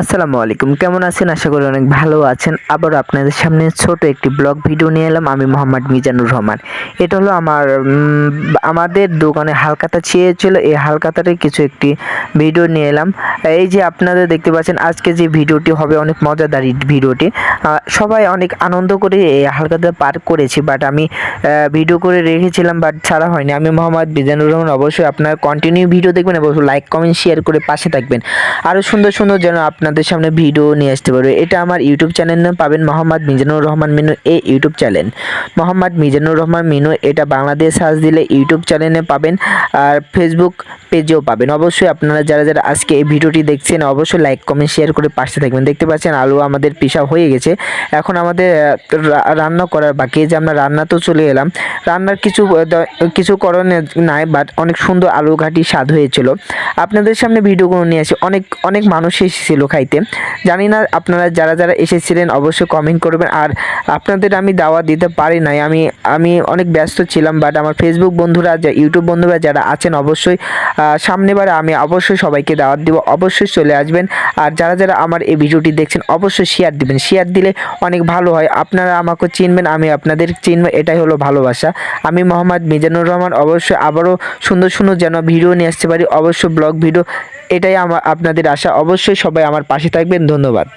আসসালামু আলাইকুম। কেমন আছেন? আশা করি অনেক ভালো আছেন। আবার আপনাদের সামনে ছোট একটি ব্লগ ভিডিও নিয়ে এলাম। আমি মোহাম্মদ মিজানুর রহমান। এটা হলো আমার আমাদের দোকানে হালকাতা ছিল এই হালকাতারে কিছু একটি ভিডিও নিয়ে এলাম। এই যে আপনারা দেখতে পাচ্ছেন, আজকে যে ভিডিওটি হবে অনেক মজাদার ভিডিওটি। সবাই অনেক আনন্দ করে এই হালকাতা পার করেছি বাট আমি ভিডিও করে রেখেছিলাম বাট ছাড়া হয়নি। আমি মোহাম্মদ মিজানুর রহমান, অবশ্যই আপনার কন্টিনিউ ভিডিও দেখবেন এবং লাইক কমেন্ট শেয়ার করে পাশে থাকবেন। আরও সুন্দর সুন্দর যেন আপনাদের সামনে ভিডিও নিয়ে আসতে পারবে। এটা আমার ইউটিউব চ্যানেল নাম পাবেন মোহাম্মদ মিজানুর রহমান মিনু এই ইউটিউব চ্যানেল মোহাম্মদ মিজানুর রহমান মিনু, এটা বাংলাদেশ সার্চ দিলে ইউটিউব চ্যানেলে পাবেন, আর ফেসবুক পেজেও পাবেন। অবশ্যই আপনারা যারা যারা আজকে এই ভিডিওটি দেখছেন, অবশ্যই লাইক কমেন্ট শেয়ার করে পাশে থাকবেন। দেখতে পাচ্ছেন আলু আমাদের পিসা হয়ে গেছে। এখন আমাদের রান্না করার বাকি যে আমরা রান্না তো চলে এলাম। রান্নার কিছু কিছু করণে নাই বাট অনেক সুন্দর আলু ঘাটি স্বাদ হয়েছিল। আপনাদের সামনে ভিডিওগুলো নিয়ে আসি। অনেক অনেক মানুষ এসেছিল খাইতে জানি না আপনারা যারা যারা এসেছিলেন অবশ্যই কমেন্ট করবেন। আর আপনাদের আমি দাওয়া দিতে পারি নাই। আমি আমি অনেক ব্যস্ত ছিলাম বাট আমার ফেসবুক বন্ধুরা, যা ইউটিউব বন্ধুরা যারা আছেন অবশ্যই সামনেবার আমি অবশ্যই সবাইকে দাওয়াত দিব। অবশ্যই চলে আসবেন। আর যারা যারা আমার এই ভিডিওটি দেখছেন, অবশ্যই শেয়ার দিবেন। শেয়ার দিলে অনেক ভালো হয়। আপনারা আমাকে চিনবেন, আমি আপনাদের চিনব, এটাই হলো ভালোবাসা। আমি মোহাম্মদ মিজানুর রহমান। অবশ্যই আবারও সুন্দর সুন্দর যেন ভিডিও নিয়ে আসতে পারি। অবশ্যই ব্লগ ভিডিও এটাই আপনাদের আশা। অবশ্যই সবাই আমার পাশে থাকবেন। ধন্যবাদ।